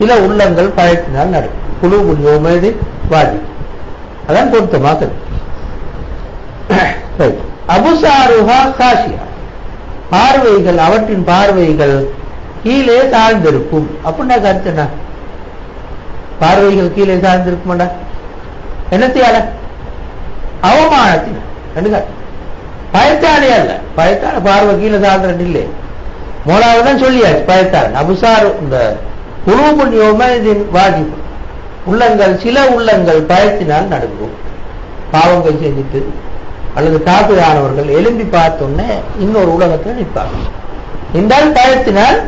சில உள்ளங்கள் பழத்தினால் நடக்கும். குழு முன்னோமேடு வாதி அதான் பொருத்தமாக அபுசாருஹா காசியா பார்வைகள் அவற்றின் பார்வைகள் கீழே தாழ்ந்திருக்கும் அப்படின்னா கருத்து என்ன? பார்வைகள் கீழே தாழ்ந்திருக்குமாடா என்னத்தையால? அவமானத்தின் கண்டுங்க பயத்தாலே அல்ல. பயத்தான பார்வை கீழே தாழ்றது இல்லை மூணாவது தான் சொல்லியாச்சு பயத்தால். அபுசார் இந்த குழுவுள் யோமதின் வாஜிப். உள்ளங்கள் சில உள்ளங்கள் பயத்தினால் நடுங்கும். பாவங்கள் செஞ்சுட்டு அல்லது காப்பிரானவர்கள் எலும்பி பார்த்தோன்னே இன்னொரு உலகத்தில் நிற்பாங்க. என்றால் பயத்தினால்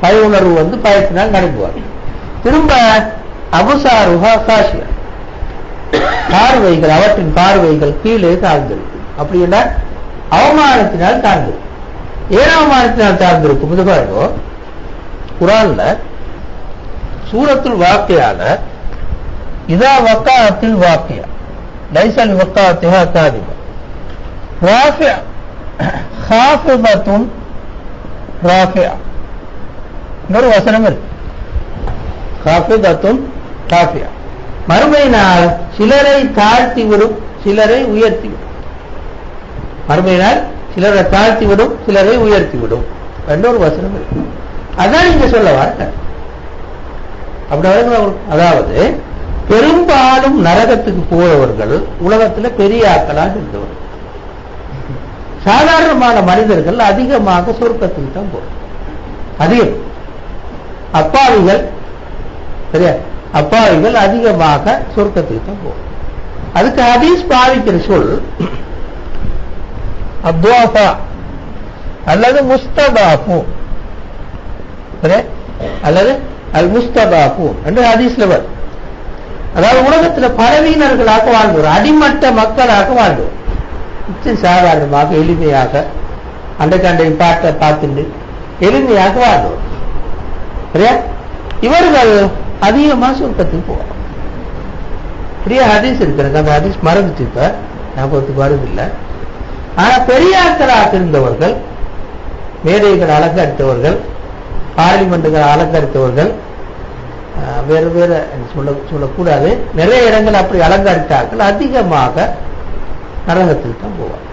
பய உணர்வு வந்து பயத்தினால் நடுங்குவார். திரும்ப அபுசாருஹா காசியா பார்வைகள் அவற்றின் பார்வைகள் கீழே தாழ்ந்திருக்கும். அப்படி என்றால் அவமானத்தினால் தாழ்ந்திருக்கும். ஏன் அவமானத்தினால் தாழ்ந்திருக்கும்? இது பாருங்க. குரான்ல சூரத்துல் வாக்கியால இதா வக்காத்தில் வாக்கியா? லைசல் வக்காத்திஹா காதிபா. ராஃபியா ஹாஃபிபத்துன் ராஃபியா இன்னொரு வசனம் இருக்கு. ஹாஃபிபத்துன் ராஃபியா மறுமை சிலரை தாழ்த்தி விடும் சிலரை உயர்த்தி விடும் மறுமையினால் சிலரை தாழ்த்தி விடும் சிலரை உயர்த்தி விடும் ரெண்டு ஒரு வசனம் இருக்கு. அதான் நீங்க சொல்ல வார்த்தை அப்படி அதாவது பெரும்பாலும் நரகத்துக்கு போறவர்கள் உலகத்துல பெரிய ஆக்களாக இருந்தவர். சாதாரணமான மனிதர்கள் அதிகமாக சொர்க்கத்துக்கு தான் போறோம் அதிகம். அப்பாவிகள் சரியா? அப்பாவிகள் அதிகமாக சொர்க்கத்துக்கு தான் போகும் அதுக்கு ஹதீஸ் பாவிக்கிற சொல் அத்வாஃபா அல்லது முஸ்தபாஃபு. அல்லது அல் முஸ்தபாஃபு என்று ஹதீஸ்ல வரும். அதாவது உலகத்துல பலவீனர்களாக வாழ்ந்தவர் அடிமட்ட மக்களாக வாழ்ந்தவர். சாதாரணமாக எளிமையாக அண்டைக்கண்டை பாட்டை பார்த்துட்டு எளிமையாக வாழ்ந்தவர். சரியா? இவர்கள் அதிகமா சொர்க்கத்துக்கு போவாங்க. பெரிய ஹதீஸ் இருக்கிறது நம்ம ஹதீஸ் மறந்துச்சு இப்ப ஞாபகத்துக்கு வருதில்லை ஆனா பெரியார்களாக இருந்தவர்கள் மேடைகள் அலங்கரித்தவர்கள் பார்லிமெண்ட்டுகள் அலங்கரித்தவர்கள் வேறு வேறு சொல்ல சொல்லக்கூடாது. நிறைய இடங்கள் அப்படி அலங்கரித்தார்கள். அதிகமாக நரகத்தில் தான் போவார்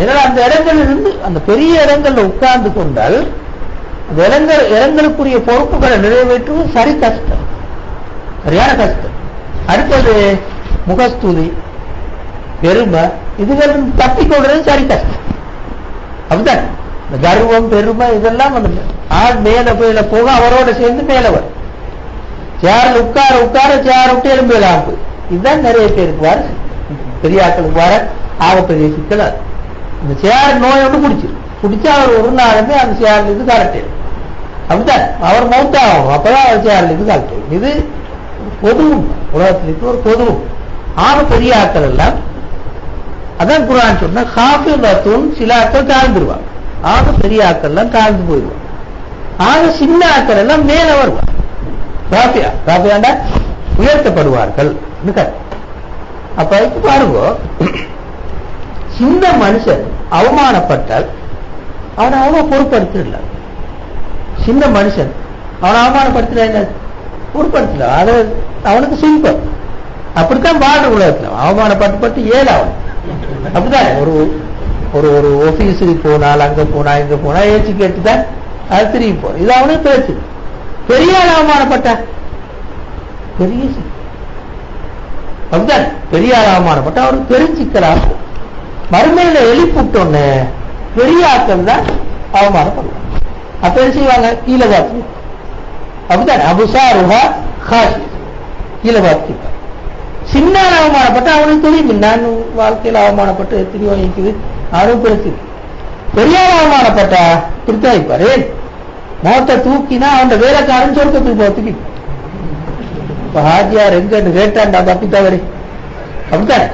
ஏன்னா அந்த இடங்களிலிருந்து அந்த பெரிய இடங்களில் உட்கார்ந்து கொண்டால் அந்த இடங்கள் இடங்களுக்குரிய பொறுப்புகளை நிறைவேற்றுவது சரி கஷ்டம். சரியான கஷ்டம். அடுத்தது முகஸ்துதி பெருமை இதுகள் தப்பிக்கொள்றது சரி கஷ்டம். அப்படிதான் இந்த கர்வம் பெருமை இதெல்லாம் அந்த ஆள் மேல போயில போக அவரோட சேர்ந்து மேல வரும். சேர் உட்கார உட்கார சேர் விட்டு எலும்பு லாம்பு இதுதான் நிறைய பேருக்கு வர பெரிய ஆட்களுக்கு வர ஆகப்பெரிய சிக்கல் இந்த சேர் நோய் ஒன்று குடிச்சா அவர் ஒரு நாளுமே அந்த சேர்ல இருந்து கரெக்ட் அப்படித்தான். அவர் மௌத்தாகும். அப்பதான் அவர் சேர்ல இருந்து கரெக்ட் இது பொதுவும் உலகத்தில் இருக்க ஒரு பொதுவும் ஆக பெரிய ஆட்கள் எல்லாம் அதான் குரான் சொன்னா காஃபி சில ஆட்கள் தாழ்ந்துருவாங்க. ஆக பெரிய ஆட்கள் எல்லாம் தாழ்ந்து போயிடுவாங்க. ஆக சின்ன ஆட்கள் எல்லாம் மேல வருவார் ராபியா ராபியாண்டா உயர்த்தப்படுவார்கள். அப்ப இப்ப பாருங்க. சின்ன மனுஷன் அவமானப்பட்டால் அவனை அவன பொருட்படுத்தல சின்ன மனுஷன் அவனை அவமானப்படுத்தல என்ன? பொருட்படுத்தல. அது அவனுக்கு சிம்பிள் அப்படித்தான் வாழ்ற உலகத்துல. அவமானப்பட்டு பட்டு ஏழு அவன் அப்படிதான் ஒரு ஒரு ஒரு ஆபீஸுக்கு போனால் அங்க போனா இங்க போனா ஏச்சு கேட்டுதான் அது திரும்பி போ இது அவனுக்கு பேச்சு பெரிய அவமானப்பட்ட? பெரிய சிக்கல். அப்படிதான் பெரிய அவமானப்பட்ட. அவமானப்பட்டா தெரிஞ்சுக்கிறார் மறுமையில எழுப்பிட்டோன்னு பெரிய ஆட்கள் தான் அவமானப்படுவாங்க. அப்ப என்ன செய்வாங்க? கீழே பார்த்து அப்படிதான் அபுசாருஹா ஹாஷி. கீழே பார்த்து சின்ன அவமானப்பட்ட. அவனுக்கு தெரியும் நான் வாழ்க்கையில அவமானப்பட்டு எத்தனையோ நிற்குது அவனும் பெருசு பெரிய ஆள் அவமானப்பட்டா திருத்தா மோட்டை தூக்கினா அவன் வேலைக்காரன் சொர்க்கத்துக்கு போத்துக்கு இப்ப ஹாஜியார் எங்கன்னு கேட்டான்டா தப்பி தவறி. அப்படித்தானே?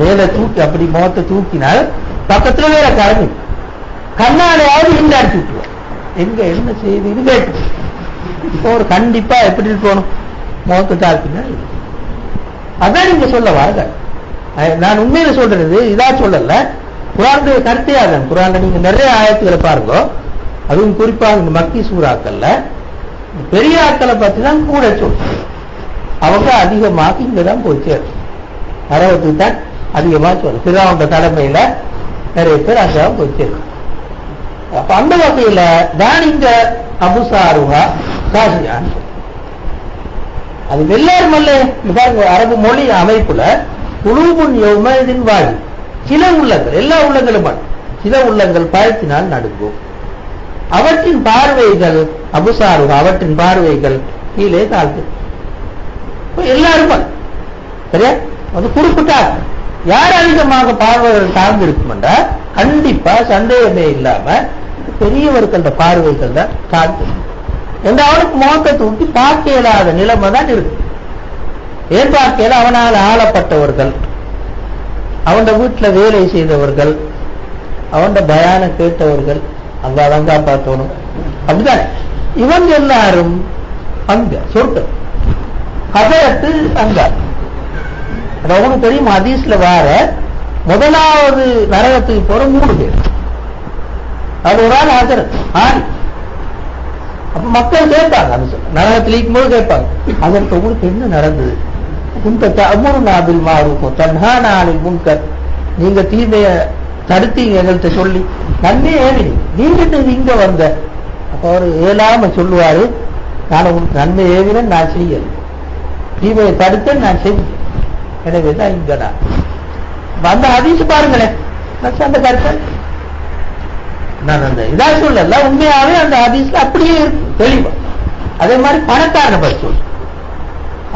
வேலை தூக்கி அப்படி முகத்தை தூக்கினால் பக்கத்துல வேலைக்காரன் நிற்கும். கண்ணாலையாவது இந்த அடிச்சு விட்டுருவோம் எங்க என்ன செய்து கேட்டு. இப்போ ஒரு கண்டிப்பா எப்படி இருக்கணும் முகத்தை தாக்கினா அதான் நீங்க சொல்ல வாங்க நான் உண்மையில சொல்றது இதா சொல்லல. குரானுடைய கருத்தே அதான். குரான்ல நீங்க நிறைய ஆயத்துக்களை பாருங்க. அதுவும் குறிப்பா இந்த மக்கி சூறாக்கள்ல. பெரிய ஆட்களை பத்தி தான் கூட சொல்றோம் அவங்க அதிகமாக இங்க தான் போய் சேரும். நரகத்துக்கு தான் அதிகமாக சொல்லும். பிதாவுண்ட தலைமையில நிறைய பேர் அங்கதான் போய் சேரும். அப்ப அந்த வகையில தான் இங்க அபுசாருகா காசியான் அது வெள்ளாறு மல்ல அரபு மொழி அமைப்புல குழுவுன் யௌமதின் வாழ் சில உள்ளங்கள் எல்லா உள்ளங்களும் சில உள்ளங்கள் பயத்தினால் நடுங்கும். அவற்றின் பார்வைகள் அபுசாரு அவற்றின் பார்வைகள் கீழே தாழ்த்து எல்லாரும் சரியா? அது குறிப்பிட்டார் யார் அதிகமாக பார்வைகள் தாழ்ந்து இருக்கும் என்றால் கண்டிப்பா சந்தேகமே இல்லாம பெரியவர்கள பார்வைகள் தான் தாழ்ந்து எந்த அவனுக்கு முகத்தை தூக்கி பார்க்க இயலாத நிலைமை தான் இருக்கு. ஏற்பார்க்கையில் அவனால் ஆளப்பட்டவர்கள் அவன் வீட்டில் வேலை செய்தவர்கள் அவன் பயான கேட்டவர்கள் அந்த அதான் காப்பாற்றணும் அப்படிதானே இவங்க எல்லாரும் அங்க சொர்க்கம் ஹதரத்து அங்க. அவனுக்கு தெரியும் ஹதீஸ்ல வேற முதலாவது நரகத்துக்கு போற மூணு பேர். அது ஒரு ஆள் ஹசரத் ஆண் அப்ப மக்கள் கேட்பாங்க அந்த சொல். நரகத்தில் இருக்கும்போது கேட்பாங்க அதற்கு உங்களுக்கு என்ன நடந்தது? குந்த அமுரு நாபில் மாறுக்கும் தன்ஹா நாளில் முன்கர். நீங்க தீமைய தடுத்தீங்க எங்கள்கிட்ட சொல்லி. நன்மை ஏறி நீங்க என்ன இங்க வந்த. அப்போ அவர் ஏலாம சொல்லுவாரு நான் உங்களுக்கு நன்மை ஏவினேன் நான் செய்யல. தீமையை தடுத்தேன் நான் செஞ்சேன் எனவே தான் இங்க நான். அப்ப அந்த ஹதீஸ் பாருங்களேன். அந்த கருத்தை. நான் அந்த இதா சொல்லல. உண்மையாவே அந்த ஹதீஸ்ல அப்படியே இருக்கு தெளிவா. அதே மாதிரி பணக்காரனை பற்றி சொல்றேன்.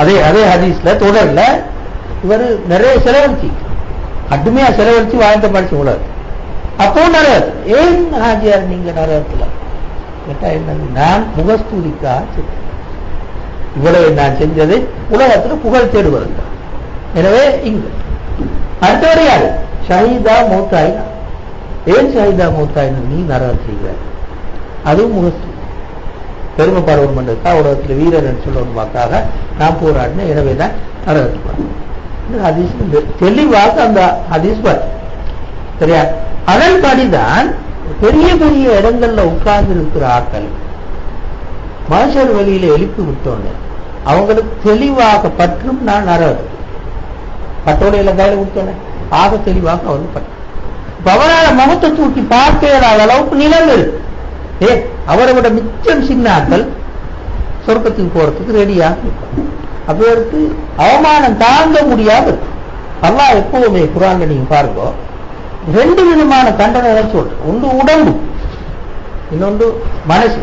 அதே அதே ஹதீஸ்ல தொடர்ல இவர் நிறைய செலவழிச்சு. கடுமையா செலவழிச்சு வாழ்ந்த மனுஷன் உலக அப்போ நரகத்து ஏன் ஹாஜியார் நீங்க நரகத்துல கேட்டா என்னது நான் முகஸ்தூதிக்கா செஞ்சேன். இவ்வளவு நான் செஞ்சது உலகத்துல புகழ் தேடுவது எனவே இங்க. அடுத்தவரை யாரு? ஷஹீதா மூத்தாயினா. ஏன் ஷஹீதா மூத்தாயினா? நீ நரகம் செய்கிறார் அதுவும் பெருமை பெருமைப்படுவோம் பண்ணுறதுக்காக உலகத்துல என்று சொல்லணுமாக்காக நான் போராடின எனவே தான் நரகத்துக்கு போறேன். தெளிவாக அந்த ஹதீஸ் சரியா? அதன்படிதான் பெரிய பெரிய இடங்கள்ல உட்கார்ந்து இருக்கிற ஆட்கள் மனுஷர் வழியில எழுப்பி விட்டோன்னு. அவங்களுக்கு தெளிவாக பற்றும் நான் நரகம் பட்டோடையில கையில விட்டோன்னே. ஆக தெளிவாக அவருக்கு பற்று அவரால் முகத்தை தூக்கி பார்க்க அளவுக்கு நிலம் இருக்கு. ஏ அவரை விட மிச்சம் சின்னாக்கள் சொர்க்கத்துக்கு போறதுக்கு ரெடியாக இருப்பாங்க அப்ப அவமானம் தாங்க முடியாது அல்லா எப்பவுமே குரான்ல நீங்க பாருங்க ரெண்டு விதமான தண்டனை சொல்றேன் ஒன்று உடம்பு இன்னொன்று மனசு.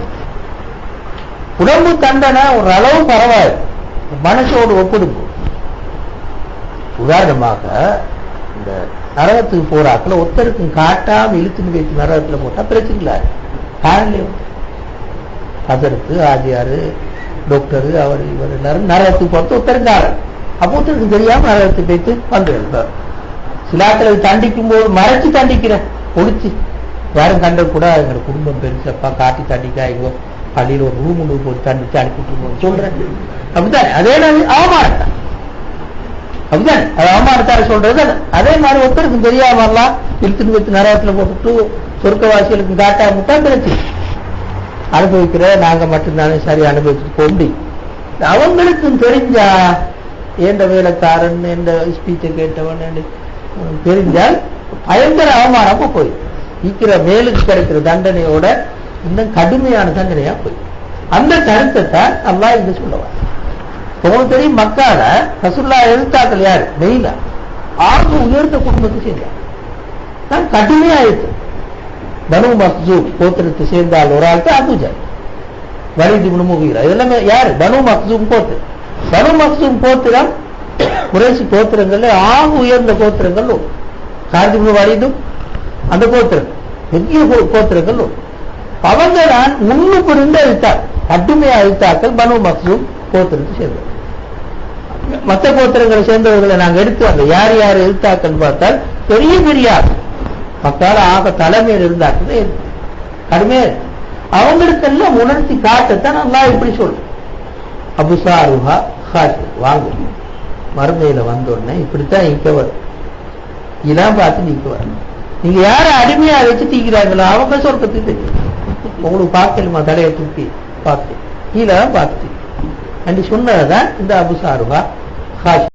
உடம்பு தண்டனை ஒரு அளவு பரவாயில்லை. மனசோடு ஒப்பிடுங்க. உதாரணமாக இந்த நரகத்துக்கு போறாக்குல ஒருத்தருக்கும் காட்டாம இழுத்துன்னு வைத்து நரகத்துல போட்டா பிரச்சனை இல்லை காரணம் அதற்கு ஆஜியாரு டாக்டர் அவர் இவர் எல்லாரும் நரகத்துக்கு பார்த்து ஒருத்தருக்காரன் அப்போ ஒருத்தருக்கு தெரியாம நரகத்துக்கு போயிட்டு வந்துடுறார் சிலாக்களை தண்டிக்கும் போது மறைச்சு தண்டிக்கிறேன் ஒழிச்சு யாரும் கண்ட கூட எங்களோட குடும்பம் பெருசப்பா காட்டி தண்டிக்காய்ங்கோ பள்ளியில் ஒரு ரூம் ஒன்று போட்டு தண்டிச்சு அனுப்பிட்டு சொல்றேன். அப்படித்தானே? அதே நான் ஆமா அப்படிதானே அது அவமானத்தார சொல்றது அதே. மாதிரி ஒருத்தருக்கும் தெரியாமலாம் இழுத்துட்டு வச்சு நரகத்துல போட்டுட்டு சொர்க்கவாசிகளுக்கு காட்டாமட்டா பிரச்சனை அனுபவிக்கிற நாங்க மட்டும்தானே சரி அனுபவிச்சுட்டு போக முடியும். அவங்களுக்கும் தெரிஞ்சா எந்த வேலைக்காரன் எந்த ஸ்பீச்சை கேட்டவன் என்று, தெரிஞ்சால் பயங்கர அவமானமா போய். இருக்கிற மேலுக்கு கிடைக்கிற தண்டனையோட இன்னும் கடுமையான தண்டனையா போய். அந்த கருத்தை தான் அல்லா இங்க சொல்லுவார் உங்களுக்கு தெரியும் மக்கால ரசுல்லா எழுத்தாக்கள் யாரு? மெயில. ஆக உயர்ந்த குடும்பத்தை சேர்ந்தார் நான் கடுமையா இருக்கு பனு மக்சூம் கோத்திரத்தை சேர்ந்தால் ஒரு ஆள்கிட்ட அபுஜா வலிது முகிரா. இதெல்லாமே யாரு? பனு மக்சூம் கோத்திரம். பனு மக்சூம் கோத்திரம் குறைசி கோத்திரங்கள்ல ஆக உயர்ந்த கோத்திரங்கள் ஒன்று. கார்த்திபு வலிதும் அந்த கோத்திரம். பெரிய கோத்திரங்கள் அவங்க தான் முன்னுக்கு இருந்து அழுத்தார். கடுமையா அழுத்தாக்கள் பனு மக்சூம் கோத்திரத்தை சேர்ந்தவர். மற்ற கோத்திரங்களை சேர்ந்தவர்களை நாங்க எடுத்து அந்த யார் யார் எழுத்தாக்கன்னு பார்த்தால் பெரிய பெரியார் ஆள். மக்களால் ஆக தலைமையில் இருந்தாக்குது கடுமையா இருக்கு. அவங்களுக்கெல்லாம் உணர்த்தி காட்டத்தான் நல்லா இப்படி சொல்லு அபுசாருஹா ஹாஜ் வாங்க. மருந்தையில வந்த உடனே இப்படித்தான் இங்க வரும். இதான் பார்த்து நீங்க வரணும் நீங்க யாரை அடிமையா வச்சு தீக்கிறாங்களோ அவங்க சொர்க்கத்துக்கு தெரியும் உங்களுக்கு பார்க்கலுமா தலையை தூக்கி பார்த்து. கீழே தான் பார்த்து அண்டி சொன்னதுதான் இந்த அபு சாருவா ஹாஷ்